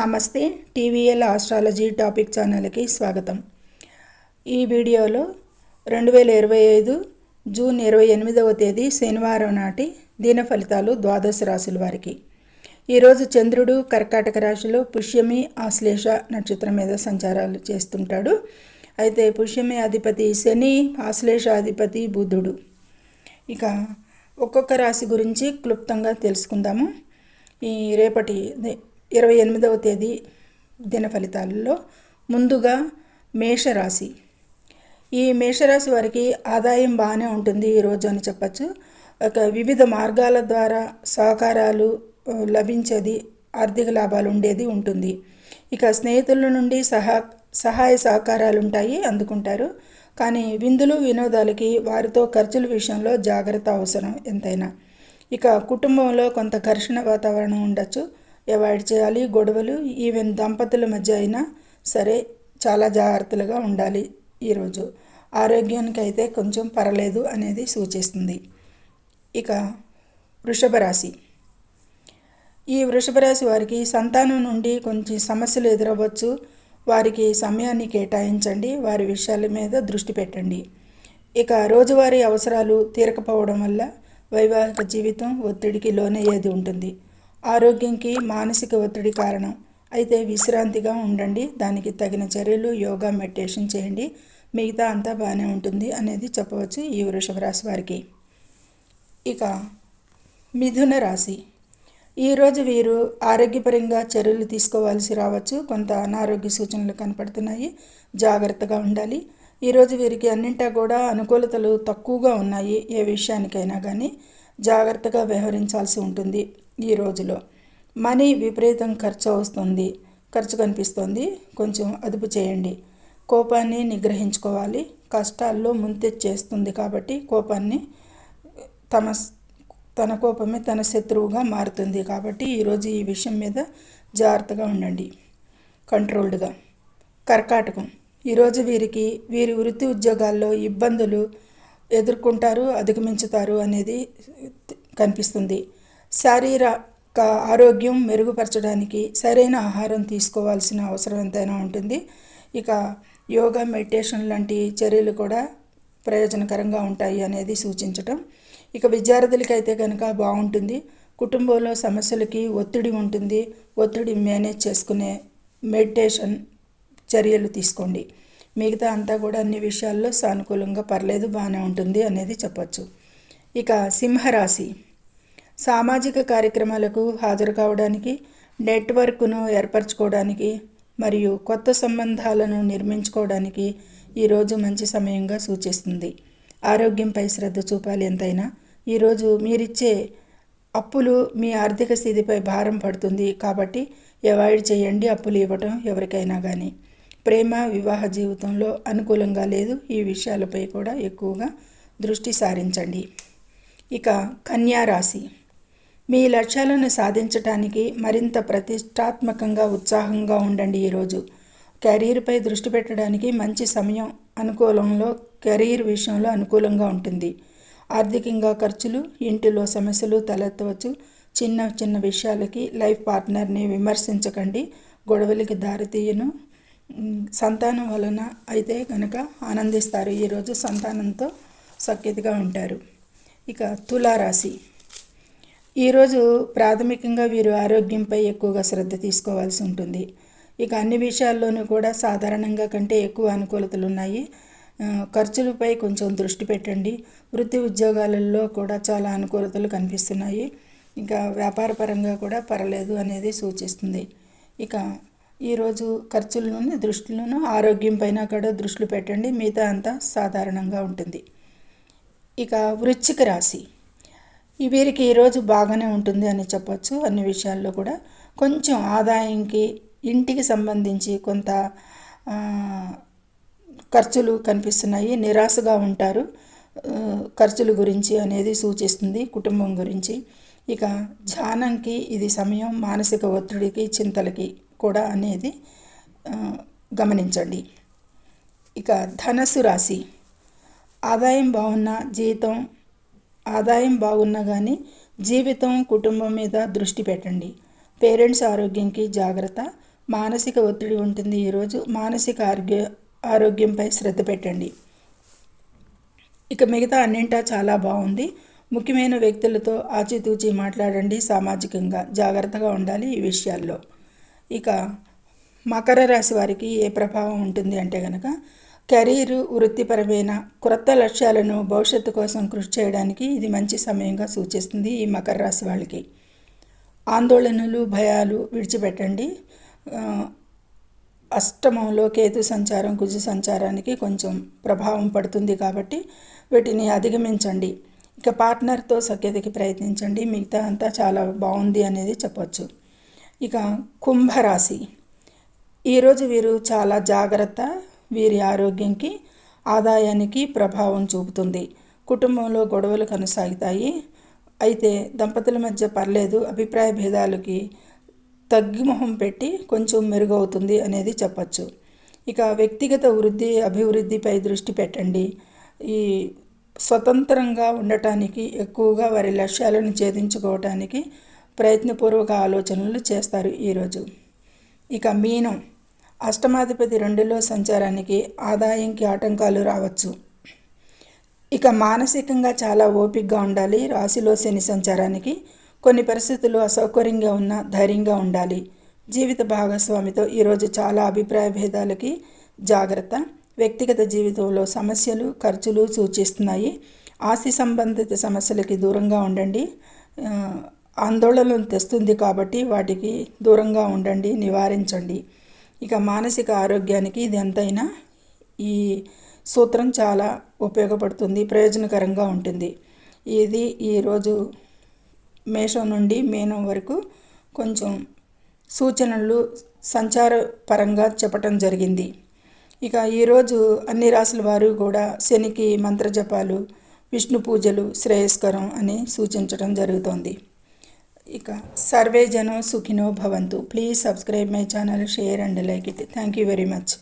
నమస్తే TVL astrology topic ఛానల్కి స్వాగతం. ఈ వీడియోలో రెండు వేల ఇరవై ఐదు జూన్ ఇరవై ఎనిమిదవ తేదీ శనివారం నాటి దిన ఫలితాలు ద్వాదశ రాశుల వారికి. ఈరోజు చంద్రుడు కర్కాటక రాశిలో పుష్యమి ఆశ్లేష నక్షత్రం మీద సంచారాలు చేస్తుంటాడు. అయితే పుష్యమి అధిపతి శని ఆశ్లేష అధిపతి బుధుడు. ఇక ఒక్కొక్క రాశి గురించి క్లుప్తంగా తెలుసుకుందాము. ఈ రేపటి ఇరవై ఎనిమిదవ తేదీ దిన ఫలితాలలో ముందుగా మేషరాశి. ఈ మేషరాశి వారికి ఆదాయం బాగానే ఉంటుంది ఈరోజు అని చెప్పచ్చు. ఒక వివిధ మార్గాల ద్వారా సహకారాలు లభించేది ఆర్థిక లాభాలు ఉండేది ఉంటుంది. ఇక స్నేహితుల నుండి సహా సహాయ సహకారాలు ఉంటాయి అందుకుంటారు. కానీ విందులు వినోదాలకి వారితో ఖర్చుల విషయంలో జాగ్రత్త అవసరం ఎంతైనా. ఇక కుటుంబంలో కొంత ఘర్షణ వాతావరణం ఉండొచ్చు. అవాయిడ్ చేయాలి. గొడవలు ఈవెన్ దంపతుల మధ్య అయినా సరే చాలా జాగ్రత్తలుగా ఉండాలి ఈరోజు ఆరోగ్యానికి అయితే కొంచెం పర్లేదు అనేది సూచిస్తుంది. ఇక వృషభ రాశి. ఈ వృషభ రాశి వారికి సంతానం నుండి కొంచెం సమస్యలు ఎదురవ్వచ్చు. వారికి సమయాన్ని కేటాయించండి. వారి విషయాల మీద దృష్టి పెట్టండి. ఇక రోజువారీ అవసరాలు తీరకపోవడం వల్ల వైవాహిక జీవితం ఒత్తిడికి లోనయ్యేది ఉంటుంది. ఆరోగ్యంకి మానసిక ఒత్తిడి కారణం. అయితే విశ్రాంతిగా ఉండండి. దానికి తగిన చర్యలు యోగా మెడిటేషన్ చేయండి. మిగతా అంతా బాగానే ఉంటుంది అనేది చెప్పవచ్చు ఈ వృషభ రాశి వారికి. ఇక మిథున రాశి. ఈరోజు వీరు ఆరోగ్యపరంగా చర్యలు తీసుకోవాల్సి రావచ్చు. కొంత అనారోగ్య సూచనలు కనపడుతున్నాయి. జాగ్రత్తగా ఉండాలి. ఈరోజు వీరికి అన్నింటా కూడా అనుకూలతలు తక్కువగా ఉన్నాయి ఏ విషయానికైనా కానీ జాగ్రత్తగా వ్యవహరించాల్సి ఉంటుంది ఈ రోజులో మనీ విపరీతం ఖర్చు వస్తుంది ఖర్చు కనిపిస్తుంది. కొంచెం అదుపు చేయండి. కోపాన్ని నిగ్రహించుకోవాలి. కష్టాల్లో ముంతెచ్చేస్తుంది కాబట్టి కోపాన్ని తమ తన కోపమే తన శత్రువుగా మారుతుంది కాబట్టి ఈరోజు ఈ విషయం మీద జాగ్రత్తగా ఉండండి. కంట్రోల్డ్గా. కర్కాటకం. ఈరోజు వీరికి వీరి వృత్తి ఉద్యోగాల్లో ఇబ్బందులు ఎదుర్కొంటారు అధిగమించుతారు అనేది కనిపిస్తుంది. శారీరక ఆరోగ్యం మెరుగుపరచడానికి సరైన ఆహారం తీసుకోవాల్సిన అవసరం ఎంతైనా ఉంటుంది. ఇక యోగా మెడిటేషన్ లాంటి చర్యలు కూడా ప్రయోజనకరంగా ఉంటాయి అనేది సూచించటం. ఇక విద్యార్థులకైతే కనుక బాగుంటుంది. కుటుంబంలో సమస్యలకి ఒత్తిడి ఉంటుంది. ఒత్తిడి మేనేజ్ చేసుకునే మెడిటేషన్ చర్యలు తీసుకోండి. మిగతా అంతా కూడా అన్ని విషయాల్లో సానుకూలంగా పర్లేదు బాగానే ఉంటుంది అనేది చెప్పచ్చు. ఇక సింహరాశి. సామాజిక కార్యక్రమాలకు హాజరు కావడానికి నెట్వర్క్ను ఏర్పరచుకోవడానికి మరియు కొత్త సంబంధాలను నిర్మించుకోవడానికి ఈరోజు మంచి సమయంగా సూచిస్తుంది. ఆరోగ్యంపై శ్రద్ధ చూపాలి ఎంతైనా. ఈరోజు మీరిచ్చే అప్పులు మీ ఆర్థిక స్థితిపై భారం పడుతుంది కాబట్టి అవాయిడ్ చేయండి. అప్పులు ఇవ్వటం ఎవరికైనా కానీ ప్రేమ వివాహ జీవితంలో అనుకూలంగా లేదు. ఈ విషయాలపై కూడా ఎక్కువగా దృష్టి సారించండి. ఇక కన్యా రాశి. మీ లక్ష్యాలను సాధించటానికి మరింత ప్రతిష్టాత్మకంగా ఉత్సాహంగా ఉండండి ఈరోజు కెరీర్పై దృష్టి పెట్టడానికి మంచి సమయం అనుకూలంలో కెరీర్ విషయంలో అనుకూలంగా ఉంటుంది. ఆర్థికంగా ఖర్చులు ఇంటిలో సమస్యలు తలెత్తవచ్చు. చిన్న చిన్న విషయాలకి లైఫ్ పార్ట్నర్ని విమర్శించకండి. గొడవలకి దారితీయను సంతానం వలన అయితే కనుక ఆనందిస్తారు. ఈరోజు సంతానంతో సఖ్యతగా ఉంటారు. ఇక తులారాశి. ఈరోజు ప్రాథమికంగా వీరు ఆరోగ్యంపై ఎక్కువగా శ్రద్ధ తీసుకోవాల్సి ఉంటుంది. ఇక అన్ని విషయాల్లోనూ కూడా సాధారణంగా కంటే ఎక్కువ అనుకూలతలు ఉన్నాయి. ఖర్చులపై కొంచెం దృష్టి పెట్టండి. వృత్తి ఉద్యోగాలలో కూడా చాలా అనుకూలతలు కనిపిస్తున్నాయి. ఇంకా వ్యాపారపరంగా కూడా పర్లేదు అనేది సూచిస్తుంది. ఇక ఈరోజు ఖర్చులను దృష్టిలోను ఆరోగ్యం పైన కూడా దృష్టిలు పెట్టండి. మిగతా అంతా సాధారణంగా ఉంటుంది. ఇక వృశ్చిక రాశి. వీరికి ఈరోజు బాగానే ఉంటుంది అని చెప్పొచ్చు. అన్ని విషయాల్లో కూడా కొంచెం ఆదాయంకి ఇంటికి సంబంధించి కొంత ఖర్చులు కనిపిస్తున్నాయి. నిరాశగా ఉంటారు. ఖర్చుల గురించి అనేది సూచిస్తుంది కుటుంబం గురించి. ఇక ధ్యానంకి ఇది సమయం మానసిక ఒత్తిడికి చింతలకి కూడా అనేది గమనించండి. ఇక ధనస్సు రాశి. ఆదాయం బాగున్న జీతం ఆదాయం బాగున్నా కానీ జీవితం కుటుంబం మీద దృష్టి పెట్టండి. పేరెంట్స్ ఆరోగ్యంకి జాగ్రత్త మానసిక ఒత్తిడి ఉంటుంది ఈరోజు మానసిక ఆరోగ్య ఆరోగ్యంపై శ్రద్ధ పెట్టండి. ఇక మిగతా అన్నింటా చాలా బాగుంది. ముఖ్యమైన వ్యక్తులతో ఆచితూచి మాట్లాడండి సామాజికంగా జాగ్రత్తగా ఉండాలి ఈ విషయాల్లో. ఇక మకర రాశి వారికి ఏ ప్రభావం ఉంటుంది అంటే కనుక కెరీర్ వృత్తిపరమైన క్రొత్త లక్ష్యాలను భవిష్యత్తు కోసం కృషి చేయడానికి ఇది మంచి సమయంగా సూచిస్తుంది ఈ మకర రాశి వాళ్ళకి. ఆందోళనలు భయాలు విడిచిపెట్టండి. అష్టమంలో కేతు సంచారం కుజు సంచారానికి కొంచెం ప్రభావం పడుతుంది కాబట్టి వీటిని అధిగమించండి. ఇక పార్ట్నర్తో సఖ్యతకి ప్రయత్నించండి. మిగతా అంతా చాలా బాగుంది అనేది చెప్పచ్చు. ఇక కుంభరాశి. ఈరోజు వీరు చాలా జాగ్రత్త వీరి ఆరోగ్యంకి ఆదాయానికి ప్రభావం చూపుతుంది. కుటుంబంలో గొడవలు కొనసాగుతాయి. అయితే దంపతుల మధ్య పర్లేదు అభిప్రాయ భేదాలకి తగ్గిమొహం పెట్టి కొంచెం మెరుగవుతుంది అనేది చెప్పచ్చు. ఇక వ్యక్తిగత వృద్ధి అభివృద్ధిపై దృష్టి పెట్టండి. ఈ స్వతంత్రంగా ఉండటానికి ఎక్కువగా వారి లక్ష్యాలను ఛేదించుకోవటానికి ప్రయత్నపూర్వక ఆలోచనలు చేస్తారు ఈరోజు. ఇక మీనం అష్టమాధిపతి రెండులో సంచారానికి ఆదాయంకి ఆటంకాలు రావచ్చు. ఇక మానసికంగా చాలా ఓపికగా ఉండాలి. రాశిలో శని సంచారానికి కొన్ని పరిస్థితులు అసౌకర్యంగా ఉన్న ధైర్యంగా ఉండాలి. జీవిత భాగస్వామితో ఈరోజు చాలా అభిప్రాయ భేదాలకి జాగ్రత్త. వ్యక్తిగత జీవితంలో సమస్యలు ఖర్చులు సూచిస్తున్నాయి. ఆస్తి సంబంధిత సమస్యలకి దూరంగా ఉండండి. ఆందోళనలు తెస్తుంది కాబట్టి వాటికి దూరంగా ఉండండి నివారించండి. ఇక మానసిక ఆరోగ్యానికి ఇది ఎంతైనా ఈ సూత్రం చాలా ఉపయోగపడుతుంది ప్రయోజనకరంగా ఉంటుంది. ఇది ఈరోజు మేషం నుండి మీనం వరకు కొంచెం సూచనలు సంచార పరంగా చెప్పటం జరిగింది. ఇక ఈరోజు అన్ని రాసుల వారు కూడా శనికి మంత్రజపాలు విష్ణు పూజలు శ్రేయస్కరం అని సూచించడం జరుగుతోంది. ఇక సర్వే జనం సుఖినో భవంతు please subscribe my channel share and like it thank you very much